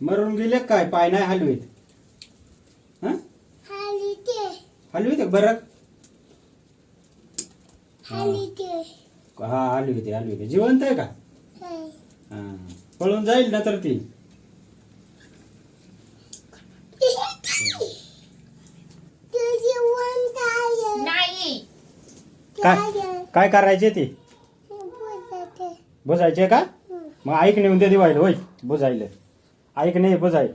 मरून गेले काय? पाय नाही हलवीत. हा? ते हलवीत? बरं. ते हा हलवीत हलवीत. जिवंत आहे का. हा. पळून जाईल ना तर ती. काय काय? करायचे ते. बुजायचे का. मग ऐक नेऊन दे दिवायला होय. बुजायला. ऐक नाही बुजाय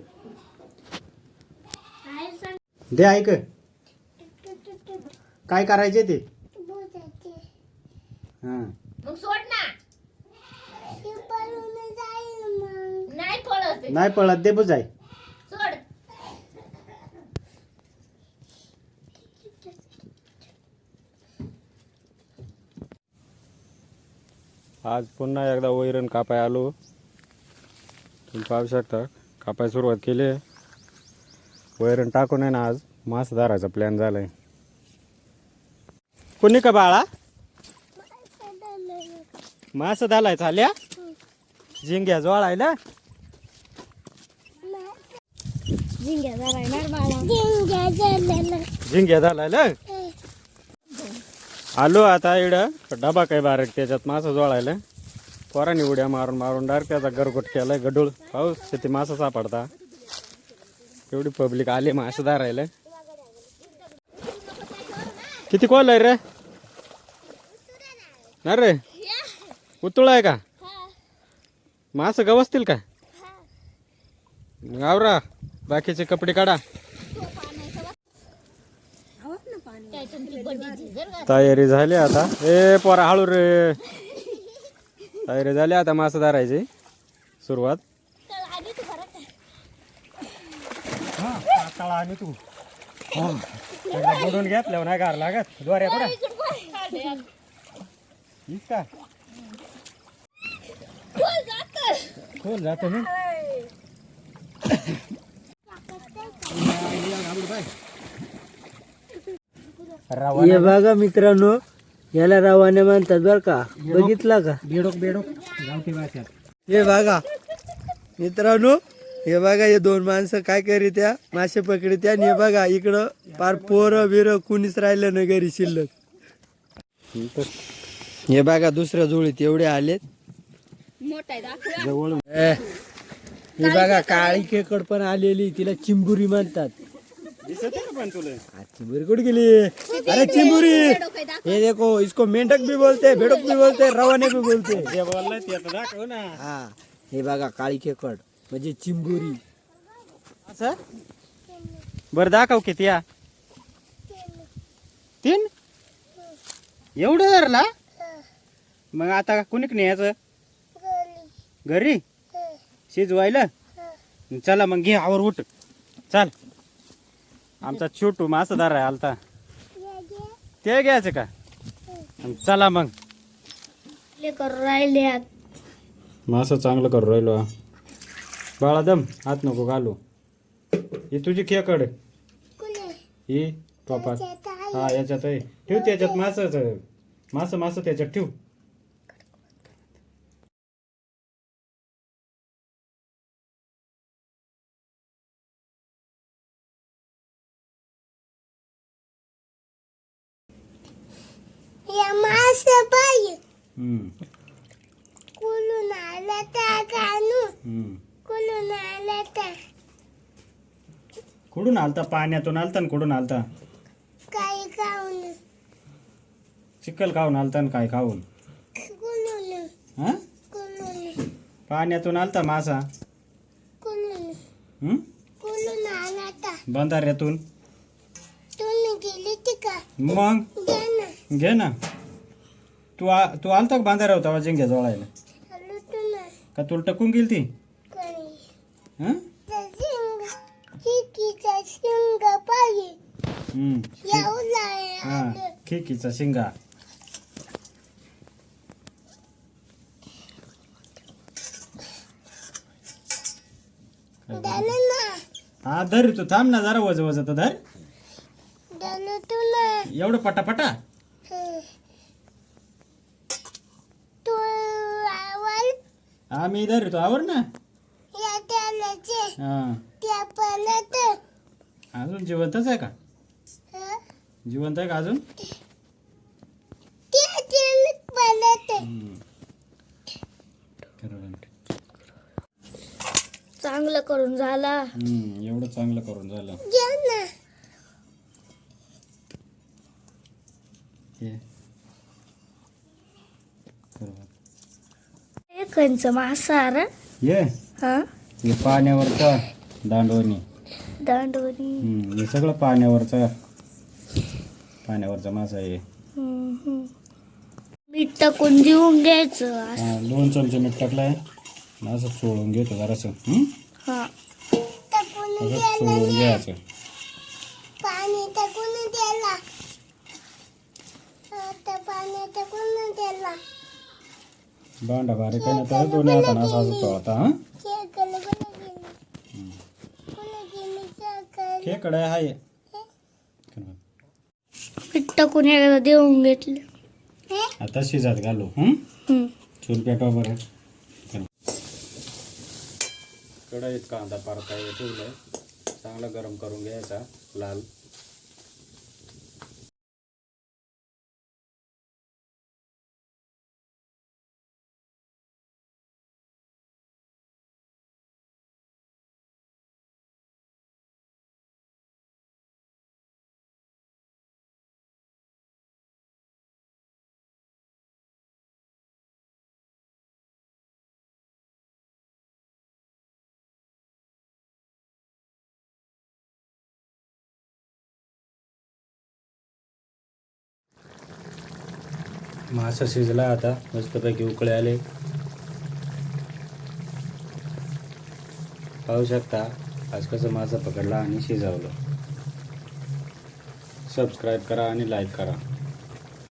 दे ऐक. काय करायचे ते. हा. मग सोड ना. नाही पळत नाही पळत दे बुजाय सोड. आज पुन्हा एकदा वैरण कापाय आलो. तुम्ही पाहू शकता कापाय सुरुवात केली आहे. वैरण टाकून आहे ना आज मास धरायचा प्लॅन झालाय. कोणी का बाळा? मास झालाय चाल्या? झिंग्या जोळायला? झिंग्या झालायला? आलो आता इकडं. डबा काय बारीक त्याच्यात मासा जोळायला. पोरांनी उड्या मारून मारून डायरेक्ट त्याचा गरगोट केलाय गडूळ पाऊस तिथे मासा सापडता. एवढी पब्लिक आली मासे धरायला किती कॉल आहे रे? ना रे? उतुळ आहे का? मासं गवसतील का गावरा बाकीचे कपडे काढा. तयारी झाली आता. ए पोरा हळू रे. तयारी झाली आता मासे धरायची. सुरुवात. तळा आणि तू. एकदा बुडून घेतल्यावर नाही गार लागत. द्वारे कुठे? हीच का? खोल जातो हे बघा मित्रांनो याला रवाने म्हणतात बर का. बघितला का? बेडोक बेडोक. गावठी हे बघा. मित्रांनो हे बघा हे दोन माणसं काय करीत्या मासे पकडत्या आणि हे बघा इकडं पार पोरं बिर कुणीच राहिलं नाही घरी शिल्लक. हे बघा दुसऱ्या जुळीत एवढे आलेत. जवळ हे बघा काळी केकड पण आलेली तिला चिंबुरी म्हणतात. दिसत पण तुला? चिंबुरी कुठे गेली? अरे चिंबुरी! हे देखो इसको मेंढक भी बोलते भेड़क भी बोलते रवाने भी बोलते. जे बोललाय ते आता दाखव ना. हा हे बघा काळी खेकड म्हणजे चिंबुरी. असं? बर दाखव किती या तीन? एवढं धरला? मग आता कुणीक न्यायचं. घरी? शिजवायला? चला मग घे आवर उठ. चाल. आमचा छोटू मासदार आहे आलता. ते घ्यायचं का? चला मग. राहिले मासं चांगलं करू राहिलो हा. बाळा दम हात नको घालू. ही तुझी खेकड. कुणी? ही टोपात. आहे. हा याच्यात आहे. ठेव त्याच्यात मासच. मास मास त्याच्यात ठेव. या मासे पाहिजे हम्म, कुलून आलं त्या कानू हम्म. कुलून आलं त्या कुठून आलता पाण्यातून आलता ना कुठून आलता काही खाऊन चिखल खाऊन आलता ना काय खाऊन कुलून हा कुलून पाण्यातून आलता मासा कुलून हम्म? कुलून आला त्या बंधाऱ्यातून तुम्ही गेली ती का मग घे ना घे ना तू आ तू आलता का बांधाऱ्या होता जिंग्या जोळायला का तुला टकून गेली ती? हा? हम्म. हा खिकीचा शिंगा. हा धर तू थांब ना जरा वज वज तर धर. एवढं पटापटा तू आवल हा मी धर तू आवर ना. हा. अजून जिवंतच आहे का? जिवंत आहे का अजून? चांगलं करून झाला. हम्म, एवढं चांगलं करून झालं. हे. बरोबर. कंच मासार ये. हा? हे पाण्यावरचा दांडवणी हम्म, हे सगळं पाण्यावरचा पाण्यावरचा मासा आहे. मीठ टाकून देऊन घ्यायचं? हा, दोन चमचे मीठ टाकलंय. असं चोळून घेतो जरासं? हा. असं चोळून घ्यायचं. पाणी टाकून द्यायला? आता पाणी टाकून द्यायला? भांडा बारीक आहे ना तर दोन्ही हाताने असं असं चोळता हा? खेकडे आहे टाकून एकदा देऊन घेतलं. आता शिजात घालू हं? चूल पेटवा बरं. कढईत कांदा परता ठेवलाय. चांगला गरम करून घ्यायचा लाल. मासा शिजला आता. मस्तपैकी उकळे आले. पाहू शकता आज कसं मासा पकडला आणि शिजवलं. सबस्क्राईब करा आणि लाईक करा.